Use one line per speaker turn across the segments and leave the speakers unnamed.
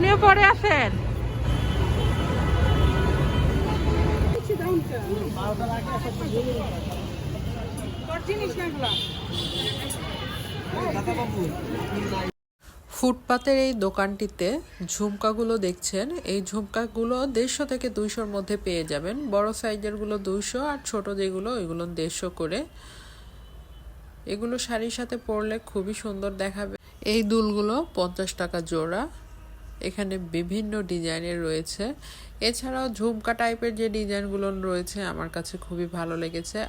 আপনিও পরে আসেন ফুটপাতের এই দোকানটিতে ঝুমকাগুলো দেখছেন। এই ঝুমকাগুলো দেড়শো থেকে দুইশোর মধ্যে পেয়ে যাবেন। বড় সাইজেরগুলো দুইশো আর ছোট যেগুলো এগুলো দেড়শো করে। এগুলো শাড়ির সাথে পরলে খুবই সুন্দর দেখাবে। এই দুলগুলো পঞ্চাশ টাকা জোড়া। এখানে বিভিন্ন ডিজাইনের রয়েছে। এছাড়াও ঝুমকা টাইপের যে ডিজাইনগুলো রয়েছে, আমার কাছে খুবই ভালো লেগেছে।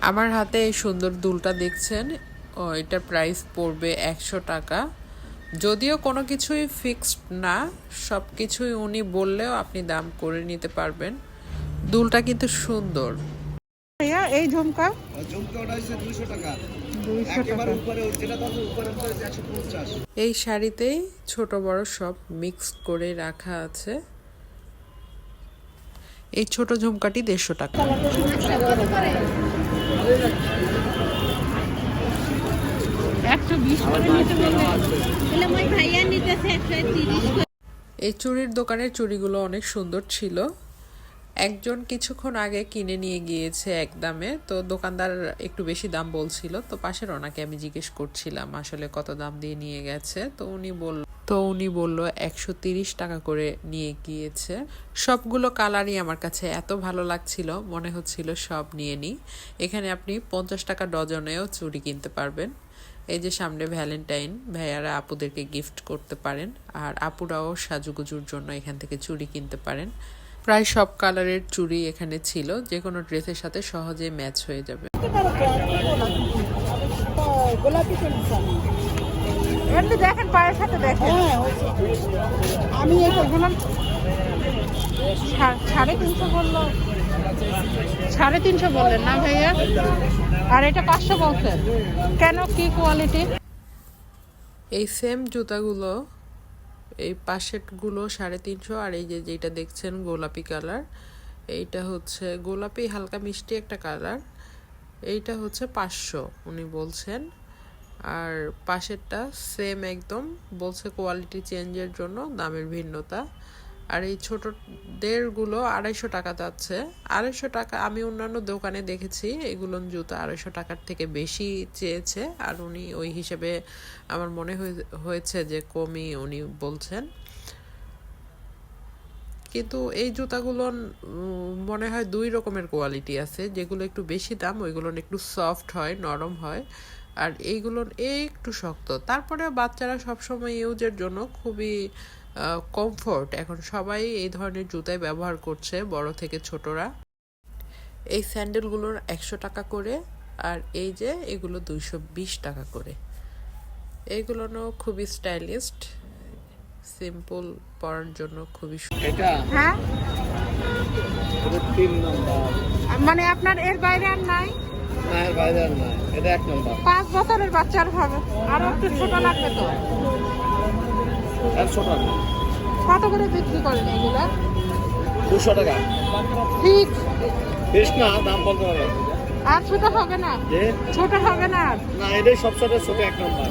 আমার হাতে এই সুন্দর দুলটা দেখছেন, ও, এটার প্রাইস পড়বে একশো টাকা। যদিও কোনো কিছুই ফিক্সড না সব কিছুই উনি বললেও আপনি দাম করে নিতে পারবেন। দুলটা কিন্তু সুন্দর।
ভাইয়া এই ঝুমকা?
এই শাড়িতেই ছোট বড় সব মিক্স করে রাখা আছে। এই ছোট ঝুমকাটি দেড়শো টাকা। এই চুড়ির দোকানের চুড়িগুলো অনেক সুন্দর ছিল। একজন কিছুক্ষণ আগে কিনে নিয়ে গিয়েছে এক দামে। তো দোকানদার একটু বেশি দাম বলছিল। তো পাশের ওনাকে আমি জিজ্ঞেস করছিলাম আসলে কত দাম দিয়ে নিয়ে গেছে। তো উনি বলল তো উনি বলল একশো তিরিশ টাকা করে নিয়ে গিয়েছে। সবগুলো কালারই আমার কাছে এত ভালো লাগছিল, মনে হচ্ছিল সব নিয়ে নিই। এখানে আপনি পঞ্চাশ টাকা ডজনেও চুড়ি কিনতে পারবেন। এই যে সামনে ভ্যালেন্টাইন, ভাইয়ারা আপুদেরকে গিফট করতে পারেন। আর আপুরাও সাজুগুজুর জন্য এখান থেকে চুড়ি কিনতে পারেন। প্রায় সব কালারের চুড়ি এখানে ছিল যে কোনো ড্রেসের সাথে সহজে ম্যাচ হয়ে যাবে। এমনি দেখেন পায়ের সাথে দেখেন।
হ্যাঁ আমি এই বললাম সাড়ে তিনশো বলল। সাড়ে তিনশো বললেন না ভাইয়া? আর এটা পাঁচশো বলছেন। কেন কি কোয়ালিটি
এই সেম জুতাগুলো এই পাশেটগুলো সাড়ে তিনশো, আর এই যে যেটা দেখছেন গোলাপি কালার, এইটা হচ্ছে গোলাপি হালকা মিষ্টি একটা কালার, এইটা হচ্ছে পাঁচশো উনি বলছেন। আর পাশেরটা সেম একদম, বলছে কোয়ালিটি চেঞ্জের জন্য, দামের ভিন্নতা। আর এই ছোটদেরগুলো আড়াইশো টাকা যাচ্ছে। আড়াইশো টাকা আমি অন্যান্য দোকানে দেখেছি এগুলো জুতো আড়াইশো টাকার থেকে বেশি চেয়েছে। আর উনি ওই হিসেবে আমার মনে হয়েছে যে কমই উনি বলছেন। কিন্তু এই জুতাগুলো মনে হয় দুই রকমের কোয়ালিটি আছে। যেগুলো একটু বেশি দাম, ওইগুলো একটু সফট হয়, নরম হয়। আর এইগুলো একটু শক্ত। তারপরে বাচ্চারা সবসময় ইউজের জন্য খুবই কমফোর্ট এখন সবাই এই ধরনের জুতাই ব্যবহার করছে বড় থেকে ছোটরা। এই স্যান্ডেলগুলোর একশো টাকা করে আর এই যে এগুলো দুইশো বিশ টাকা করে। এইগুলো খুবই স্টাইলিস্ট সিম্পল পরার জন্য খুবই
এটা?
হ্যাঁ?
তিন নম্বর।
মানে আপনার এর বাইরে আর নাই?
না এর বাইরে আর না এটা এক নম্বর।
পাঁচ বছরের বাচ্চার হবে। আরও একটু ছোট লাগবে তো।
আর ছোট না
কত করে বিক্রি করেন এগুলা?
দুশো টাকা।
ঠিক।
বেশ না দাম বলতে পারে
আর ছোট হবে না? ছোট হবে না?
না এটাই সবচেয়ে ছোট এক নম্বর।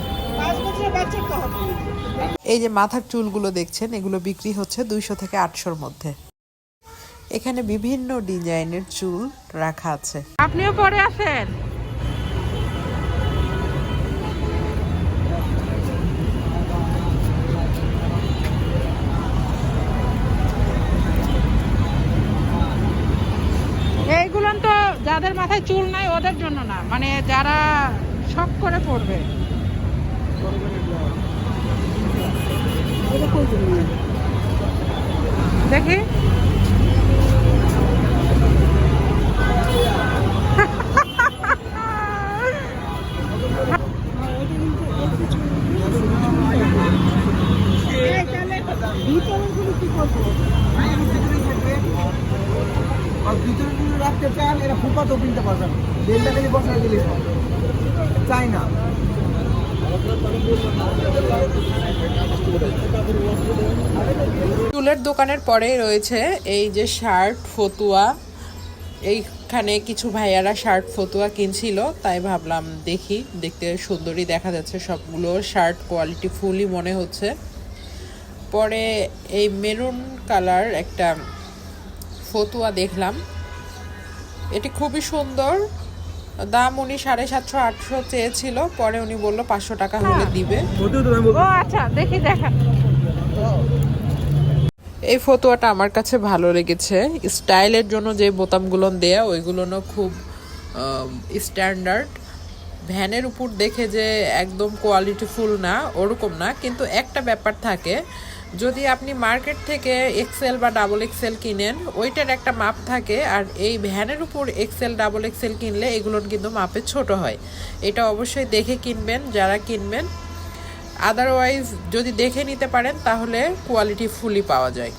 এই যে মাথার চুলগুলো দেখছেন এগুলো বিক্রি হচ্ছে দুইশো থেকে আটশোর মধ্যে। এখানে বিভিন্ন ডিজাইনের চুল রাখা আছে।
আপনিও পরে আসেন। মাথায় চুল নাই ওদের জন্য না। মানে যারা শখ করে পড়বে। দেখি।
আর ভিতরে যদি রাখতে চান, এরা ফুপাতেও কিনতে বসায় চাই না।
চুলের দোকানের পরে রয়েছে এই যে শার্ট, ফতুয়া। এইখানে কিছু ভাইয়ারা শার্ট, ফতুয়া কিনছিল, তাই ভাবলাম দেখি, দেখতে সুন্দরই দেখা যাচ্ছে সবগুলো। শার্ট কোয়ালিটি ফুলই মনে হচ্ছে। পরে এই মেরুন কালার একটা ফতুয়া দেখলাম। এটি খুবই সুন্দর। দাম উনি সাড়ে সাতশো আটশো চেয়েছিল পরে উনি বলল পাঁচশো টাকা হলে দিবে।
আচ্ছা দেখি দেখা।
এই ফতুয়াটা আমার কাছে ভালো লেগেছে। স্টাইলের জন্য যে বোতামগুলো দেয়া ওইগুলোও খুব স্ট্যান্ডার্ড ভ্যানের উপর দেখে যে একদম কোয়ালিটিফুল না ওরকম না কিন্তু একটা ব্যাপার থাকে যদি আপনি মার্কেট থেকে এক্সেল বা ডাবল এক্সেল কিনেন, ওইটার একটা মাপ থাকে আর এই ভ্যানের উপর এক্সেল ডাবল এক্সেল কিনলে এগুলোর কিন্তু মাপে ছোট হয়। এটা অবশ্যই দেখে কিনবেন, যারা কিনবেন। আদারওয়াইজ যদি দেখে নিতে পারেন, তাহলে কোয়ালিটি ফুলি পাওয়া যায়।